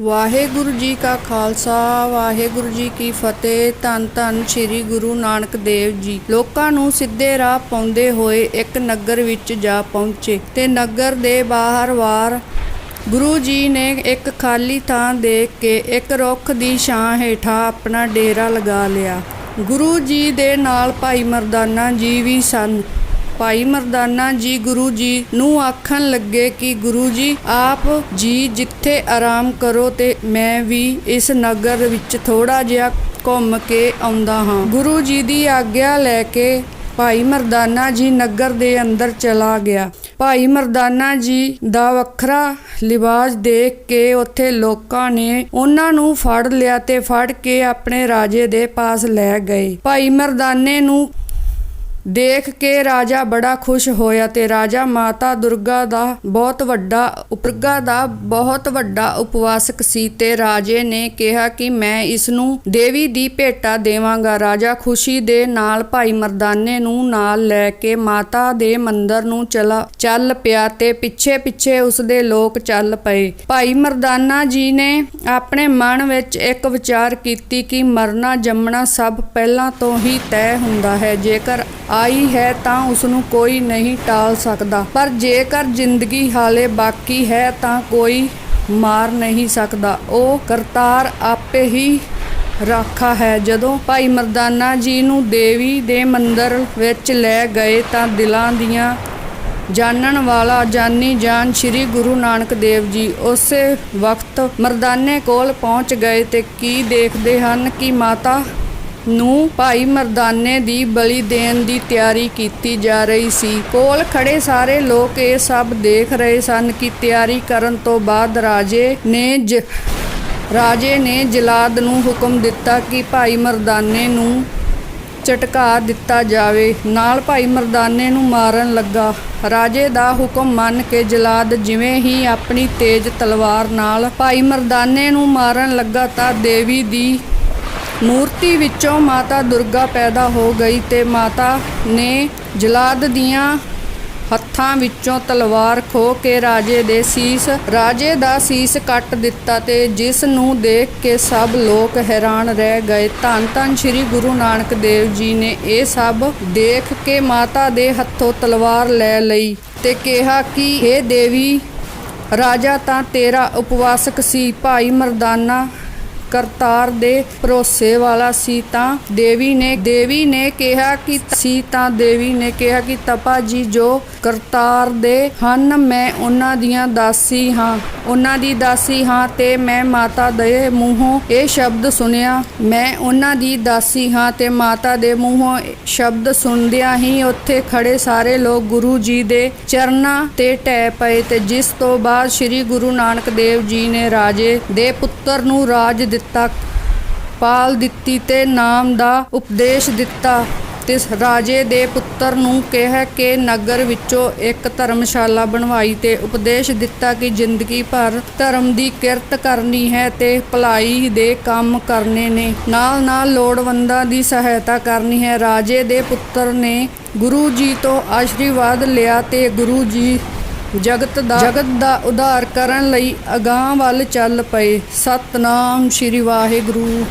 ਵਾਹਿਗੁਰੂ ਜੀ ਕਾ ਖਾਲਸਾ, ਵਾਹਿਗੁਰੂ ਜੀ ਕੀ ਫਤਿਹ। ਧੰਨ ਧੰਨ ਸ੍ਰੀ ਗੁਰੂ ਨਾਨਕ ਦੇਵ ਜੀ। ਲੋਕਾਂ ਨੂੰ ਸਿੱਧੇ ਰਾਹ ਪਾਉਂਦੇ ਹੋਏ ਇੱਕ ਨਗਰ ਵਿੱਚ ਜਾ ਪਹੁੰਚੇ ਤੇ ਨਗਰ ਦੇ ਬਾਹਰ ਵਾਰ ਗੁਰੂ ਜੀ ਨੇ ਇੱਕ ਖਾਲੀ ਥਾਂ ਦੇਖ ਕੇ ਇੱਕ ਰੁੱਖ ਦੀ ਛਾਂ ਹੇਠਾਂ ਆਪਣਾ ਡੇਰਾ ਲਗਾ ਲਿਆ। ਗੁਰੂ ਜੀ ਦੇ ਨਾਲ ਭਾਈ ਮਰਦਾਨਾ ਜੀ ਵੀ ਸਨ। ਭਾਈ ਮਰਦਾਨਾ ਜੀ ਗੁਰੂ ਜੀ ਨੂੰ ਆਖਣ ਲੱਗੇ ਕਿ ਗੁਰੂ ਜੀ, ਆਪ ਜੀ ਜਿੱਥੇ ਆਰਾਮ ਕਰੋ ਤੇ ਮੈਂ ਵੀ ਇਸ ਨਗਰ ਵਿੱਚ ਥੋੜਾ ਜਿਹਾ ਘੁੰਮ ਕੇ ਆਉਂਦਾ ਹਾਂ। ਗੁਰੂ ਜੀ ਦੀ ਆਗਿਆ ਲੈ ਕੇ ਭਾਈ ਮਰਦਾਨਾ ਜੀ ਨਗਰ ਦੇ ਅੰਦਰ ਚਲਾ ਗਿਆ। ਭਾਈ ਮਰਦਾਨਾ ਜੀ ਦਾ ਵੱਖਰਾ ਲਿਬਾਸ ਦੇਖ ਕੇ ਉੱਥੇ ਲੋਕਾਂ ਨੇ ਉਹਨਾਂ ਨੂੰ ਫੜ ਲਿਆ ਤੇ ਫੜ ਕੇ ਆਪਣੇ ਰਾਜੇ ਦੇ ਪਾਸ ਲੈ ਗਏ। ਭਾਈ ਮਰਦਾਨੇ ਨੂੰ ਦੇਖ ਕੇ ਰਾਜਾ ਬੜਾ ਖੁਸ਼ ਹੋਇਆ ਤੇ ਰਾਜਾ ਮਾਤਾ ਦੁਰਗਾ ਦਾ ਬਹੁਤ ਵੱਡਾ, ਉਪਰਗਾ ਦਾ ਬਹੁਤ ਵੱਡਾ ਉਪਵਾਸਕ ਸੀ ਤੇ ਰਾਜੇ ਨੇ ਕਿਹਾ ਕਿ ਮੈਂ ਇਸ ਨੂੰ ਦੇਵੀ ਦੀ ਭੇਟਾ ਦੇਵਾਂਗਾ। ਰਾਜਾ ਖੁਸ਼ੀ ਦੇ ਨਾਲ ਭਾਈ ਮਰਦਾਨੇ ਨੂੰ ਨਾਲ ਲੈ ਕੇ ਮਾਤਾ ਦੇ ਮੰਦਰ ਨੂੰ ਚਲਾ, ਚੱਲ ਪਿਆ ਤੇ ਪਿੱਛੇ ਪਿੱਛੇ ਉਸ ਦੇ ਲੋਕ ਚੱਲ ਪਏ। ਭਾਈ ਮਰਦਾਨਾ ਜੀ ਨੇ ਆਪਣੇ ਮਨ ਵਿੱਚ ਇੱਕ ਵਿਚਾਰ ਕੀਤੀ ਕਿ ਮਰਨਾ ਜੰਮਣਾ ਸਭ ਪਹਿਲਾਂ ਤੋਂ ਹੀ ਤੈਅ ਹੁੰਦਾ ਹੈ। ਜੇਕਰ ਆਈ ਹੈ ਤਾਂ ਉਸ ਨੂੰ ਕੋਈ ਨਹੀਂ ਟਾਲ ਸਕਦਾ। ਪਰ ਜੇਕਰ ਜ਼ਿੰਦਗੀ ਹਾਲੇ ਬਾਕੀ ਹੈ ਤਾਂ ਕੋਈ ਮਾਰ ਨਹੀਂ ਸਕਦਾ। ਉਹ ਕਰਤਾਰ ਆਪੇ ਹੀ ਰਾਖਾ ਹੈ। ਜਦੋਂ ਭਾਈ ਮਰਦਾਨਾ ਜੀ ਨੂੰ ਦੇਵੀ ਦੇ ਮੰਦਰ ਵਿੱਚ ਲੈ ਗਏ ਤਾਂ ਦਿਲਾਂ ਦੀਆਂ ਜਾਣਨ ਵਾਲਾ ਜਾਨੀ ਜਾਨ ਸ੍ਰੀ ਗੁਰੂ ਨਾਨਕ ਦੇਵ ਜੀ ਉਸੇ ਵਕਤ ਮਰਦਾਨੇ ਕੋਲ ਪਹੁੰਚ ਗਏ ਤੇ ਕੀ ਦੇਖਦੇ ਹਨ ਕਿ ਮਾਤਾ ਨੂੰ ਭਾਈ ਮਰਦਾਨੇ ਦੀ ਬਲੀ ਦੇਣ ਦੀ ਤਿਆਰੀ ਕੀਤੀ ਜਾ ਰਹੀ ਸੀ। ਕੋਲ ਖੜੇ ਸਾਰੇ ਲੋਕ ਇਹ ਸਭ ਦੇਖ ਰਹੇ ਸਨ ਕਿ ਤਿਆਰੀ ਕਰਨ ਤੋਂ ਬਾਅਦ ਰਾਜੇ ਨੇ ਰਾਜੇ ਨੇ ਜਲਾਦ ਨੂੰ ਹੁਕਮ ਦਿੱਤਾ ਕਿ ਭਾਈ ਮਰਦਾਨੇ ਨੂੰ ਝਟਕਾ ਦਿੱਤਾ ਜਾਵੇ। ਨਾਲ ਭਾਈ ਮਰਦਾਨੇ ਨੂੰ ਮਾਰਨ ਲੱਗਾ। ਰਾਜੇ ਦਾ ਹੁਕਮ ਮੰਨ ਕੇ ਜਲਾਦ ਜਿਵੇਂ ਹੀ ਆਪਣੀ ਤੇਜ਼ ਤਲਵਾਰ ਨਾਲ ਭਾਈ ਮਰਦਾਨੇ ਨੂੰ ਮਾਰਨ ਲੱਗਾ ਤਾਂ ਦੇਵੀ ਦੀ ਮੂਰਤੀ ਵਿੱਚੋਂ ਮਾਤਾ ਦੁਰਗਾ ਪੈਦਾ ਹੋ ਗਈ ਤੇ ਮਾਤਾ ਨੇ ਜਲਾਦ ਦੀਆਂ ਹੱਥਾਂ ਵਿੱਚੋਂ ਤਲਵਾਰ ਖੋ ਕੇ ਰਾਜੇ ਦੇ ਸੀਸ, ਰਾਜੇ ਦਾ ਸੀਸ ਕੱਟ ਦਿੱਤਾ ਤੇ ਜਿਸ ਨੂੰ ਦੇਖ ਕੇ ਸਭ ਲੋਕ ਹੈਰਾਨ ਰਹਿ ਗਏ। ਧੰਨ ਧੰਨ ਸ੍ਰੀ ਗੁਰੂ ਨਾਨਕ ਦੇਵ ਜੀ ਨੇ ਇਹ ਸਭ ਦੇਖ ਕੇ ਮਾਤਾ ਦੇ ਹੱਥੋਂ ਤਲਵਾਰ ਲੈ ਲਈ ਤੇ ਕਿਹਾ ਕਿ हे ਦੇਵੀ, ਰਾਜਾ ਤਾਂ ਤੇਰਾ ਉਪਵਾਸਕ ਸੀ, ਭਾਈ ਮਰਦਾਨਾ ਕਰਤਾਰ ਦੇ ਭਰੋਸੇ ਵਾਲਾ ਸੀ ਤਾਂ ਦੇਵੀ ਨੇ ਦੇਵੀ ਨੇ ਕਿਹਾ ਕਿ ਸੀ ਤਾਂ ਦੇਵੀ ਨੇ ਕਿਹਾ ਕਿ ਤਪਾ ਜੀ, ਜੋ ਕਰਤਾਰ ਦੇ ਹਨ, ਮੈਂ ਉਹਨਾਂ ਦੀਆਂ ਦਾਸੀ ਹਾਂ। ਉਹਨਾਂ ਦੀ ਦਾਸੀ ਹਾਂ ਤੇ ਮੈਂ ਮਾਤਾ ਦੇ ਮੂੰਹੋਂ ਇਹ ਸ਼ਬਦ ਸੁਨਿਆ ਮੈਂ ਉਹਨਾਂ ਦੀ ਦਾਸੀ ਹਾਂ ਤੇ ਮਾਤਾ ਦੇ ਮੂੰਹੋਂ ਸ਼ਬਦ ਸੁਣਦਿਆਂ ਹੀ ਉੱਥੇ ਖੜੇ ਸਾਰੇ ਲੋਕ ਗੁਰੂ ਜੀ ਦੇ ਚਰਨਾਂ ਤੇ ਟਹਿ ਪਏ ਤੇ ਜਿਸ ਤੋਂ ਬਾਅਦ ਸ੍ਰੀ ਗੁਰੂ ਨਾਨਕ ਦੇਵ ਜੀ ਨੇ ਰਾਜੇ ਦੇ ਪੁੱਤਰ ਨੂੰ ਰਾਜ ਦਿੱਤਾ, ਪਾਲ ਦਿੱਤੀ ਤੇ ਨਾਮ ਦਾ ਉਪਦੇਸ਼ ਦਿੱਤਾ। ਤੇ ਰਾਜੇ ਦੇ ਪੁੱਤਰ ਨੂੰ ਕਿਹਾ ਕਿ ਨਗਰ ਵਿੱਚੋਂ ਇੱਕ ਧਰਮਸ਼ਾਲਾ ਬਣਵਾਈ ਤੇ ਉਪਦੇਸ਼ ਦਿੱਤਾ ਕਿ ਜ਼ਿੰਦਗੀ ਭਰ ਧਰਮ ਦੀ ਕਿਰਤ ਕਰਨੀ ਹੈ ਤੇ ਭਲਾਈ ਦੇ ਕੰਮ ਕਰਨੇ ਨੇ। ਨਾਲ ਨਾਲ ਲੋੜਵੰਦਾਂ ਦੀ ਸਹਾਇਤਾ ਕਰਨੀ ਹੈ। ਰਾਜੇ ਦੇ ਪੁੱਤਰ ਨੇ ਗੁਰੂ ਜੀ ਤੋਂ ਆਸ਼ੀਰਵਾਦ ਲਿਆ ਤੇ ਗੁਰੂ ਜੀ ਜਗਤ ਦਾ ਜਗਤ ਦਾ ਉਧਾਰ ਕਰਨ ਲਈ ਅਗਾਹ ਵੱਲ ਚੱਲ ਪਏ। ਸਤਨਾਮ ਸ੍ਰੀ ਵਾਹਿਗੁਰੂ।